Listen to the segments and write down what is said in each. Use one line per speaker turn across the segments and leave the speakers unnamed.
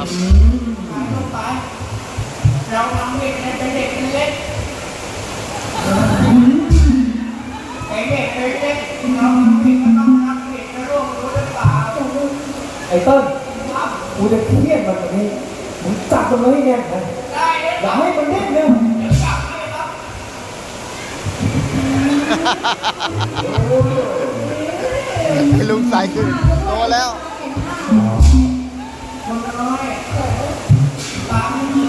ครับ
ไปลงไปเราทำเด็กเนี่ยเป็นเด็กเป็นเล็กเป็นเด็กเป็นเล็กเราทำเด็กก็ต้องรักเด็กนะลูกรู้หรือเปล่า
ไอ้เต้น
ครับ
กูจะเครียดมันแบบนี้มึงจับมันไว้ให้แน่นนะ
ได้เลย
อย่าให้มันเล่นเร็ว
เดี๋ยวจับให้ครับ
ให้ลุงใส่คือโตแล้ว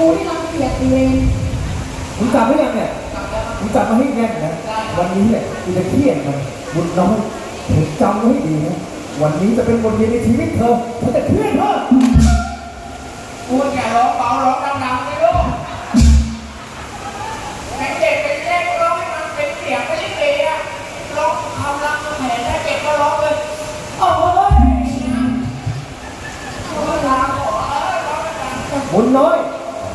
มีแต่
กูที่รังเกียจเอง
มึงจับไว้ยังเนี่ยมึงจับมาให้แน่นนะวันนี้เนี่ยกูจะเครียดมันบุญน้อยเธอจำไว้ให้ดีนะวันนี้จะเป็นบทเรียนในชีวิตเธอเธอจะเครียดเธอ
พูดอย่าร้องเบาร้องดังๆเลยลูกเป็นเด็กเป็นเล็กร้องให้มันเป็นเสียงไปลิเกอะร้องคำรักแผลถ้าเจ็บก็ร้องเลยโอ้ยนะโอ้ย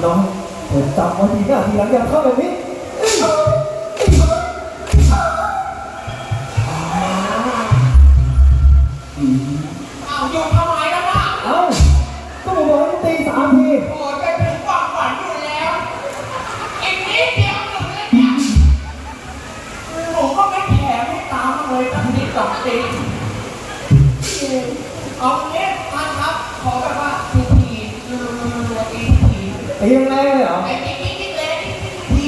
เนี่
ย
บุ
ญน้อยเธอจำไว้ดีนะทีหลังอย่าเข้าแบบนี้
เอาหยุดทำไมแล้วนะ
เอ้าก็บอกว่าให้ตีสามที
โอ้ยไปถึงฝั่งฝันอยู่แล้วอีกนิดเดียวหนึ่งเลยเนี่ยผมก็ไม่แถมให้ตามเลยตั้งนิดสองตี
ๆเร็ว
เอาเนี้ย ตี
ยังไงเลยเหรอ
ไอ้ทีนี้ทีเล็กที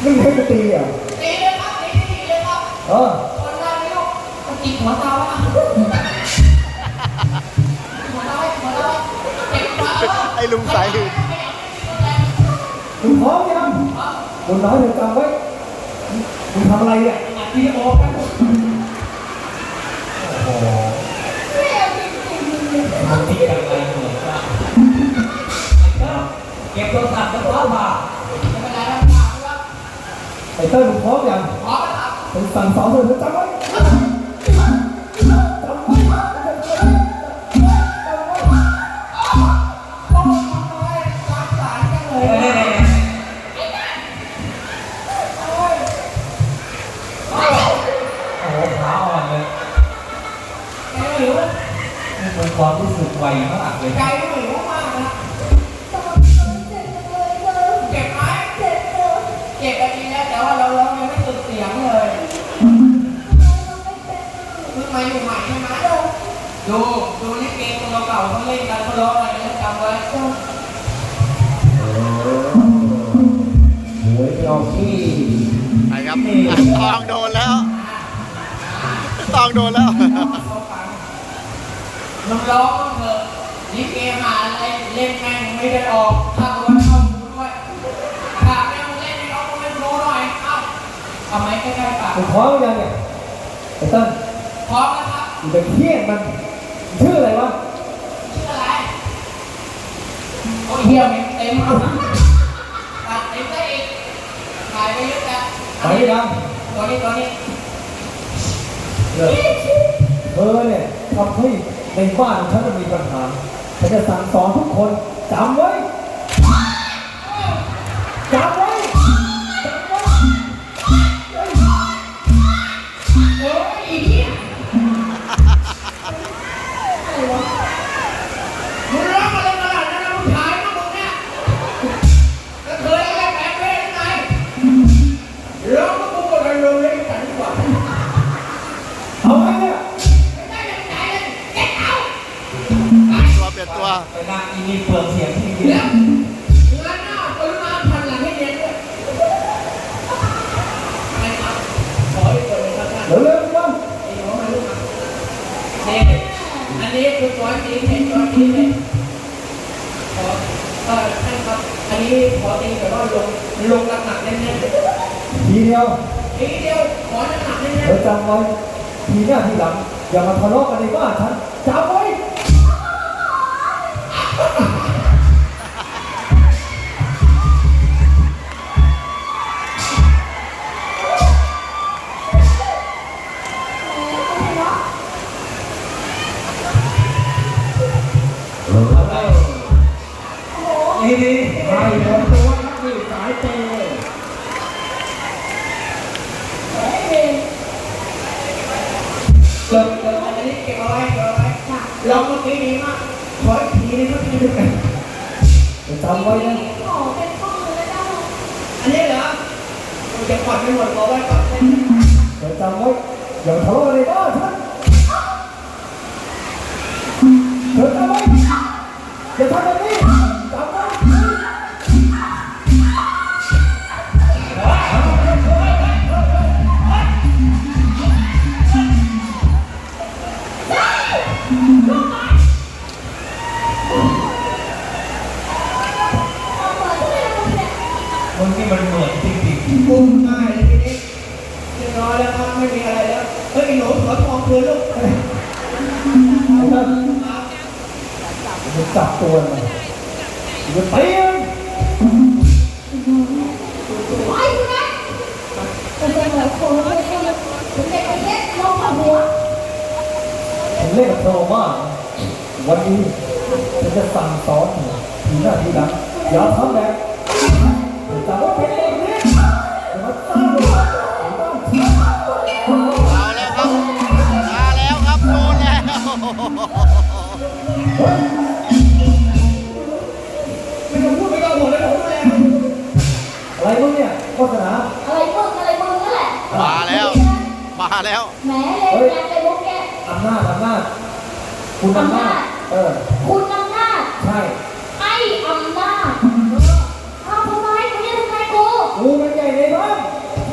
ไม่ให้กูตีอะ
ตีเลยครับตีทีเลยครับ
เออ
คนได้ไหมลูกตะกี้หัวเตาอะหัวเตาหัวเตาเจ็บปาก
ให้ลุงใส่คือ
มึงพร้อมยังบุญน้อยเธอจำไว้มึงทำอะไรเนี่ย
อัดวิดีโอกัน
เก็
บโทรศัพท์แล้วพร้อมป่ะ
ไม่เป็นไรแล้วถามว่า
ไอ้เต้ยมึงพร้อมยัง
ขอไปครับ
มึงสั่งสอนเธอเธอจำไว้จำไว้
โอ้ยน้อยรักษาจังเลยโอ้ย
โอ้โหขาอ่อนเลย
แกหิว
นี่เป็นความรู้สึกไวมากเลย
ใจ ดูดูลิ
เก
ตัวเก่าเขาเล่นกันเขาร้องอะไรกันจำไว้
หวยไปออกที่
ไปครับตองโดนแล้วตองโดนแล้ว
มันร้องบ้างเถอะลิเกหาอะไรเล่นแม่งไม่ได้ออกถ้าตัวเข้าหูด้วยถ้าแม่งเล่นให้เขาไม่รู้หน่อยเอ้าทำไมใกล้ๆปาก
มึงพร้อมยังเนี่ยไอ้เต้น
พร้อมแล้วครับ
มึงจะเครียดมันชื่ออะไรวะ
ชื่ออะไรโอ้ย เฮียมันเต็มเอาตัดเต็มได้อีกถ่ายไปเยอะจัง
ไปยัง
ตัวนี้ตัวนี้
เลิกเธอเนี่ยทำให้ในบ้านของฉันมันมีปัญหาฉันจะสั่งสอนทุกคนจำไว้จำไว้
ขอเออท่านครับ อันนี้ขอตีแบบว่าลงลงหนักๆแน่น
ทีเดียว
ๆทีเดียวขอหนักๆแน่น
เธอจำไว้ทีหน้าทีหลังอย่ามาทะเลาะกันในบ้านฉันจำไว้
ๆ นี่ๆให้หมดตัวนักวิ่สายเปย์เกิดเกิดอันนี้เก็บเอาไว้เก็บเอาไว้ลองเมื่อกี้ดีมากขออีกทีนึงเมื่อกี้ดูกัน
จำไว้นะ
อเป็นข้อมือได้
อันนี้เหรอจะผ่อนไม่หมดขอไว้ก่อน
เธอจำไว้อย่าทะเลาะกันในบ้านฉัน อย่า
มึงจับ
ตัวมันมึงตีมัน
ไอ้คุณนะเป็นเด็กหลายคนเลยเป็นเด็กประเภทลงกับหัว
ผมเล่นกับเธอมากวันนี้ฉันจะสั่งสอนเธอทีหน้าทีหลังอย่าทำแบบ
แล้ว แห
ม
เล
ยงานไปมุกแก
อำนาจอำนาจคุณอำนาจเออ
คุณอำนาจ
ใช่
ไอ้อำนาจเอาทำไมมึงจะทำไมกู
กูเป็นใหญ่ในบ้าน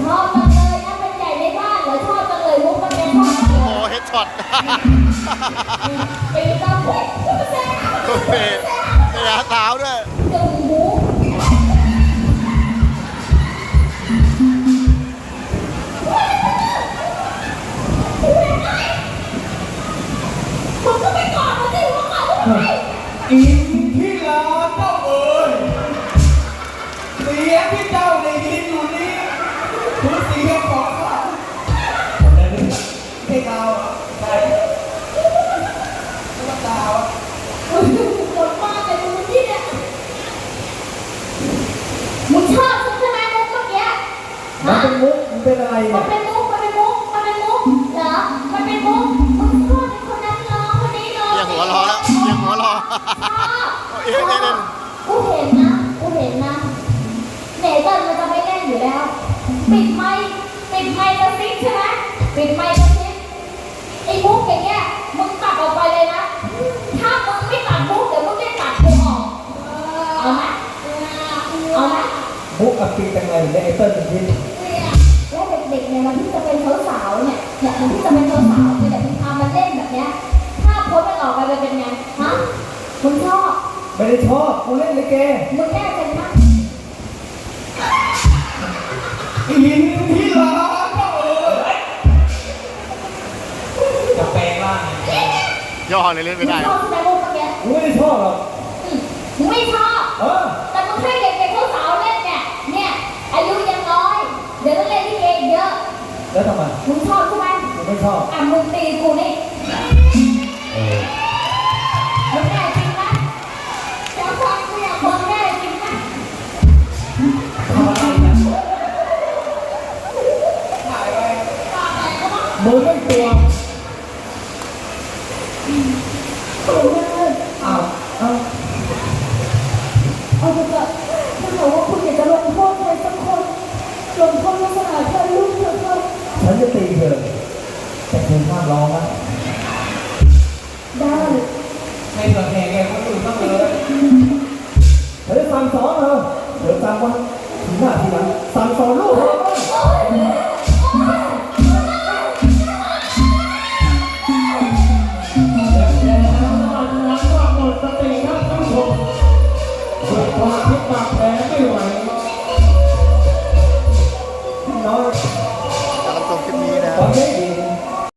ชอบจังเลยนะเป็นใหญ่ในบ้านเหรอชอบจังเลยมุกมันเป็นชอบจังเล
โอ้
ย
เฮดช็อต
ปีตาเพชรแซ่
คุณเปย์เสียสาวด้วย
จ้าได้ยินอยู่นี้คือเสียงของข้าให้ดาวอะใช่ไม่ดาวอะ
หมดบ้านเลยมึงที่เนี่ยมึงชอบฉันใช่ไหมมุกเมื่อกี้
มัน
ฮะ
เป็นมุกมันเป็นอะไร
มั
เนี่
น
ย
เป็นมุกมันเป็นมุกมันเป็นมุกเหรอมันเป็นมุกมึงชอบเป็นคนนั้นน้องคนนี้น้อง
ยังหัวรอแล้วยังหัวรอ
ชอบ
เอ๊ะเอ๊ะเอ๊ะ
กูเห็นนะกูเห็นนะเนเติ้ลมันจะ ไม่เล่นอยู่แล้วปิดไมค์ปิดไมค์กระซิบใช่ไหมปิดไมค์กระซิบไอ้มุกอย่างเงี้ยมึงตัดออกไปเลยนะ ถ้ามึงไม่ตัดมุกเดี๋ยวมึงจะตัดกูออกเอาไหมเอาไหม
มุกกับปีจังไรเนี่ยไอ้เติ้ลมันคิด
แล้วเด็กๆเนี่ยวันที่จะเป็นสาวๆเนี่ยเนี่ยวันที่จะเป็นสาวๆเนี่ยเดี๋ยวมึงพามาเล่นแบบเนี้ยถ้าโพสต์มันออกไปมันเป็นไงฮะมึงชอบ
ไม่ได้ชอบกูเล่นลิเก
มึงแน่ใจนะ
อินที่ลาเจ้าเอ๋ยจะแปลงร่างไง
ย่อเลยเล่น
มึ
ไม่
ง
ได้
ชอบใช่ไหมมุกเมื่อกี้
กูไม่ได้ชอบหรอก
อืมมึงไม่ชอบ
เออ
แต่มึงให้เด็กๆสาวๆเล่นเนี่ย เนี่ย อายุยังน้อย เดี๋ยวต้องเล่นที่เกมเยอะ
แล้วทำไม
มึงชอบใช่ไหม
กูไม่ชอบ
อะมึงตีกูนี่
เออ ตัว